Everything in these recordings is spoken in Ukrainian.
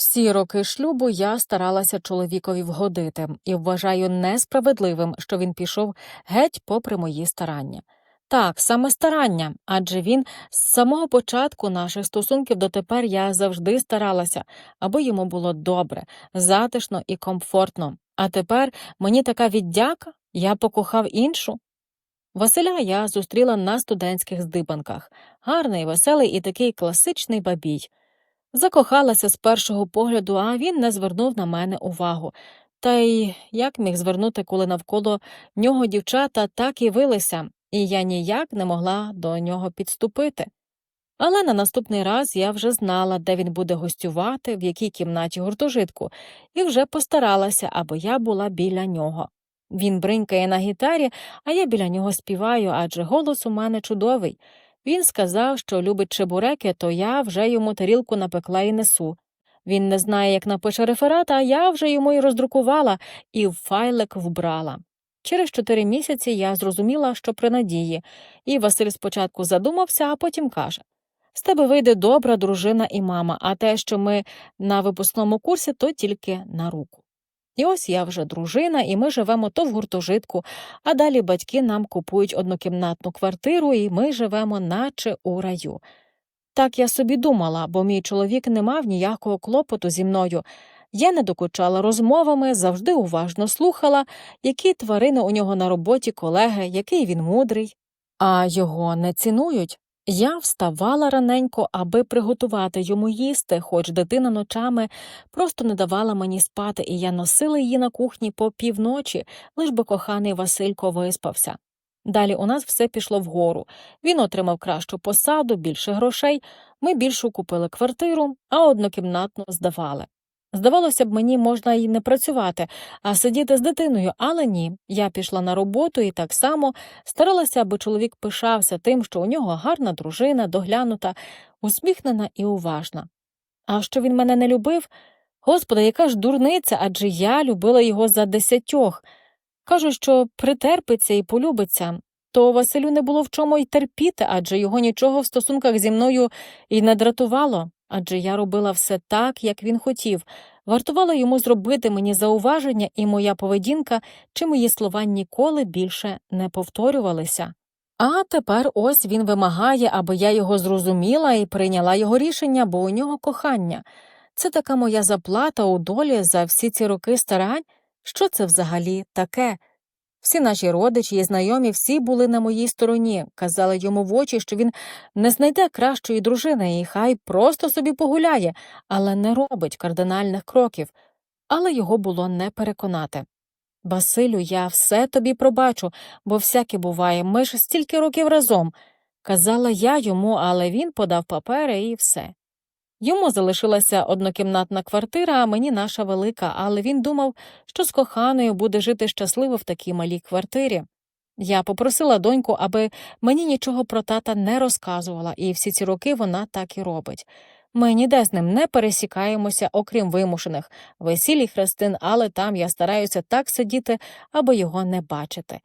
Всі роки шлюбу я старалася чоловікові вгодити і вважаю несправедливим, що він пішов геть попри мої старання. Так, саме старання, адже він з самого початку наших стосунків дотепер я завжди старалася, аби йому було добре, затишно і комфортно. А тепер мені така віддяка, я покохав іншу. Василя я зустріла на студентських здибанках. Гарний, веселий і такий класичний бабій. Закохалася з першого погляду, а він не звернув на мене увагу. Та й як міг звернути, коли навколо нього дівчата так і вилися, і я ніяк не могла до нього підступити. Але на наступний раз я вже знала, де він буде гостювати, в якій кімнаті гуртожитку, і вже постаралася, аби я була біля нього. Він бринькає на гітарі, а я біля нього співаю, адже голос у мене чудовий. Він сказав, що любить чебуреки, то я вже йому тарілку напекла і несу. Він не знає, як напише реферат, а я вже йому й роздрукувала і в файлик вбрала. Через чотири місяці я зрозуміла, що при надії, і Василь спочатку задумався, а потім каже з тебе вийде добра дружина і мама, а те, що ми на випускному курсі, то тільки на руку. І ось я вже дружина, і ми живемо то в гуртожитку, а далі батьки нам купують однокімнатну квартиру, і ми живемо, наче у раю. Так я собі думала, бо мій чоловік не мав ніякого клопоту зі мною. Я не докучала розмовами, завжди уважно слухала, які тварини у нього на роботі колеги, який він мудрий. А його не цінують. Я вставала раненько, аби приготувати йому їсти, хоч дитина ночами просто не давала мені спати, і я носила її на кухні по півночі, лиш би коханий Василько виспався. Далі у нас все пішло вгору. Він отримав кращу посаду, більше грошей, ми більшу купили квартиру, а однокімнатну здавали. Здавалося б, мені можна і не працювати, а сидіти з дитиною, але ні. Я пішла на роботу і так само старалася, аби чоловік пишався тим, що у нього гарна дружина, доглянута, усміхнена і уважна. А що він мене не любив? Господи, яка ж дурниця, адже я любила його за десятьох. Кажу, що притерпиться і полюбиться. То Василю не було в чому й терпіти, адже його нічого в стосунках зі мною і не дратувало, адже я робила все так, як він хотів. Вартувало йому зробити мені зауваження, і моя поведінка чи мої слова ніколи більше не повторювалися. А тепер ось він вимагає, аби я його зрозуміла і прийняла його рішення, бо у нього кохання. Це така моя заплата у долі за всі ці роки старань. Що це взагалі таке? Всі наші родичі і знайомі всі були на моїй стороні, казали йому в очі, що він не знайде кращої дружини і хай просто собі погуляє, але не робить кардинальних кроків. Але його було не переконати. Василю, я все тобі пробачу, бо всяке буває, ми ж стільки років разом. Казала я йому, але він подав папери і все. Йому залишилася однокімнатна квартира, а мені наша велика, але він думав, що з коханою буде жити щасливо в такій малій квартирі. Я попросила доньку, аби мені нічого про тата не розказувала, і всі ці роки вона так і робить. Ми ніде з ним не пересікаємося, окрім вимушених весіль хрестин, але там я стараюся так сидіти, аби його не бачити.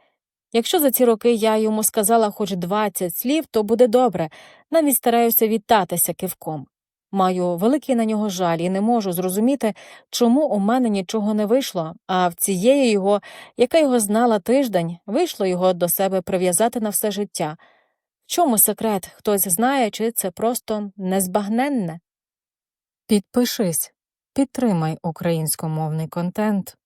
Якщо за ці роки я йому сказала хоч двадцять слів, то буде добре, навіть стараюся вітатися кивком. Маю великий на нього жаль і не можу зрозуміти, чому у мене нічого не вийшло, а в цієї його, яка його знала тиждень, вийшло його до себе прив'язати на все життя. В чому секрет? Хтось знає, чи це просто незбагненне? Підпишись, підтримай українськомовний контент.